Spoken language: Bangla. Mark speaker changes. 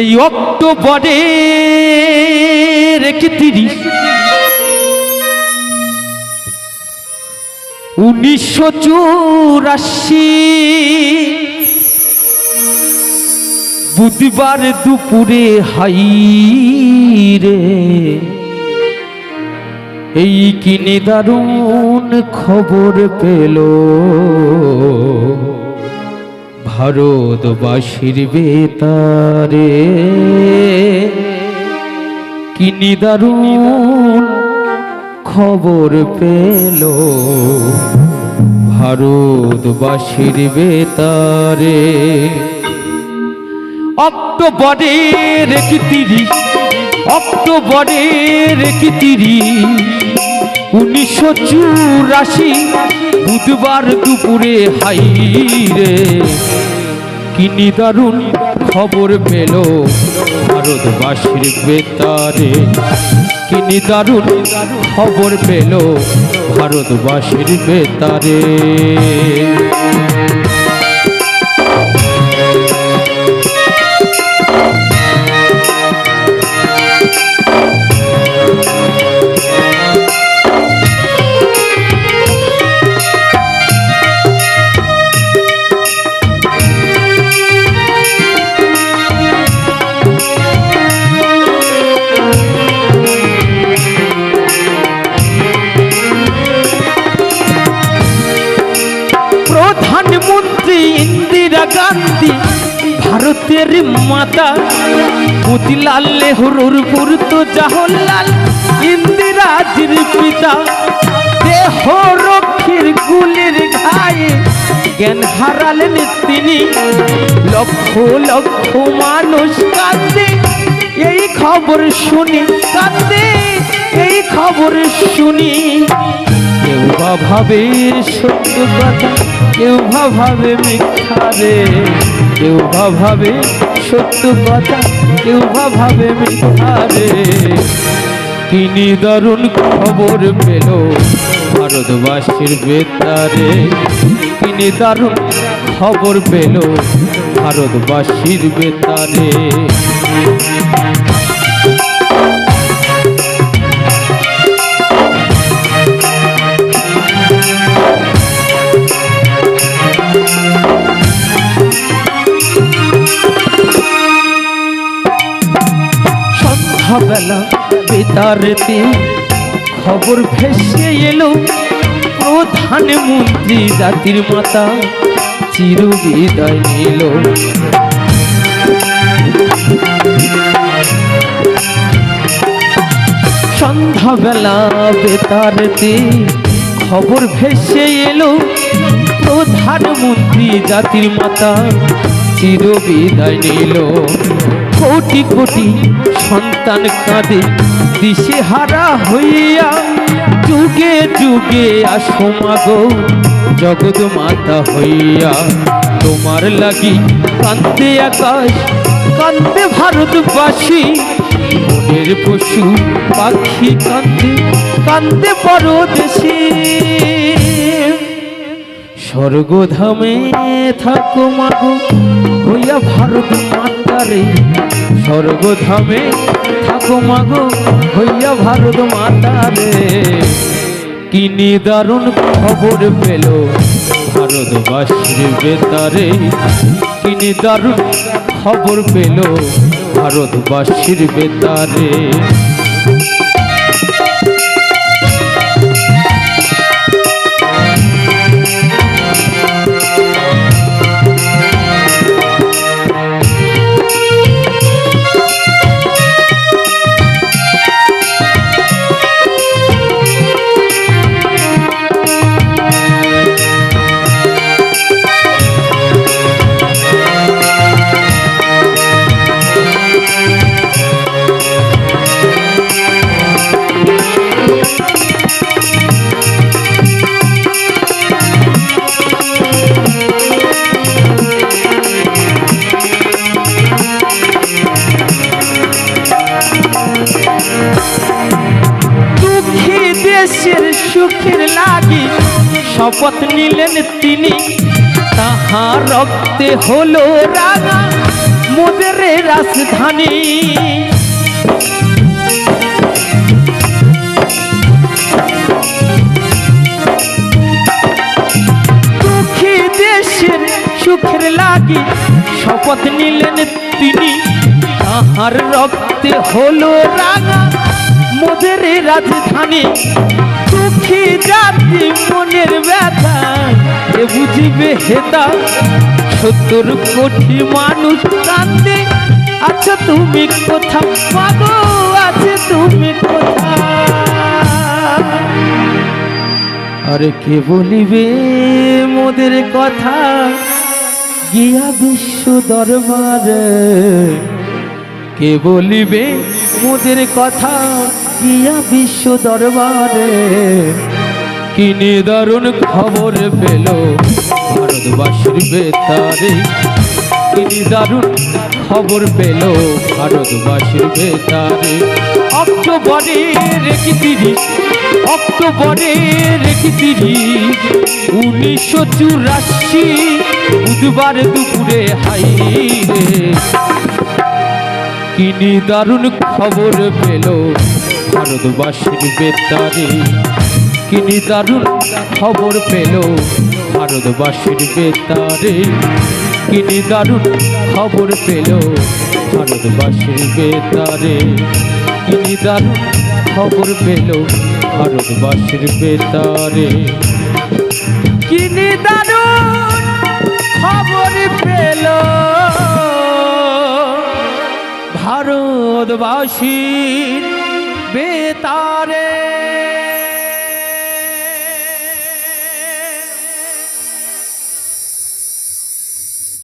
Speaker 1: এই অক্টোবরের একত্রিশ। উনিশশো চুরাশি। বুধবার দুপুরে হাই রে। এই কিনে দারুণ খবর পেল? ভারতবাসীর বেতারে কিনি দারুণ খবর পেল। ভারতবাসীর বেতারে অক্টোবরের একত্রিশ অক্টোবরের একত্রিশ উনিশশো চুরাশি বুধবার দুপুরে হাই রে কিনি দারুণ খবর পেল ভারতবাসীর বেতারে। কিনি দারুণ খবর পেল ভারতবাসীর বেতারে। গান্ধী, ভারতের মাতা। মতিলাল নেহরুর পুরতো জাহরলাল, ইন্দিরাজির পিতা। দেহ রক্ষীর গুলির ঘায়ে জ্ঞান হারালেন তিনি। লক্ষ লক্ষ মানুষ কাঁদে, এই খবর শুনি, কাঁদে, এই খবর শুনি। কেউ বা ভাবে সত্য কথা কেউ ভাবে মিথ্যা রে, কেউ ভাবে সত্য কথা, কেউ ভাবে মিথ্যা রে। কিনি দারুণ খবর পেল ভারতবাসীর বেতারে। তিনি দারুণ খবর পেল ভারতবাসীর বেতারে। সন্ধ্যাবেলা বেতারেতে খবর ভেসে এলো প্রধানমন্ত্রী জাতির মাতা চির বিদায় নিল। সন্ধ্যাবেলা বেতারেতে খবর ভেসে এলো প্রধানমন্ত্রী জাতির মাতা চির বিদায় নিল। কোটি কোটি সন্তান কাঁদে দিশে হারা হইয়া যুগে যুগে আসো মাগো, জগৎ মাতা হইয়া। তোমার লাগি কান্দে আকাশ, কান্দে ভারতবাসী। মনের পশু পাখি কান্দে কান্দে পরদেশী। স্বর্গধামে থাকো মাগো হইয়া ভারত মাতারে, স্বর্গধামে থাকো মাগো হইয়া ভারত মাতারে। কিনি দারুণ খবর পেল ভারতবাসীর বেতারে। কিনি দারুণ খবর পেল ভারতবাসীর বেতারে। দেশের সুখের লাগি। শপথ নিলেন তিনি, তাহার রক্তে হলো রাঙা মোদের রাজধানী। দেশের সুখের লাগি। শপথ নিলেন তিনি, তাহার রক্তে হলো রাঙা মোদের রাজধানী। দুঃখী জাতি মনের ব্যথা, এ বুঝিবে হেতা সত্তর কোটি মানুষ কান্দে। আচ্ছা তুমি কোথা পাগো আছে তুমি কোথা? আরে কে বলিবে মোদের কথা? গিয়া বিশ্ব দরবারে। কে বলিবে মোদের কথা? গিয়া বিশ্ব দরবারে। কিনে দারুণ খবর পেল ভারতবাসীর বেতারে। কিনি দারুণ খবর পেল ভারতবাসীর বেতারে। অক্টোবরে রেখে তিরিশ অক্টোবরে রেখে তিরিশ, উনিশশো চুরাশি বুধবার দুপুরে হাই কিনি দারুণ খবর পেল ভারতবাসীর বেতারে। কিনি দারুণ খবর পেল ভারতবাসীর বেতারে? কিনি দারুণ খবর পেল ভারতবাসীর বেতারে? কিনি দারুণ খবর পেল ভারতবাসীর বেতারে? কিনি দারুণ খবর পেল ভারতবাসীর বেতারে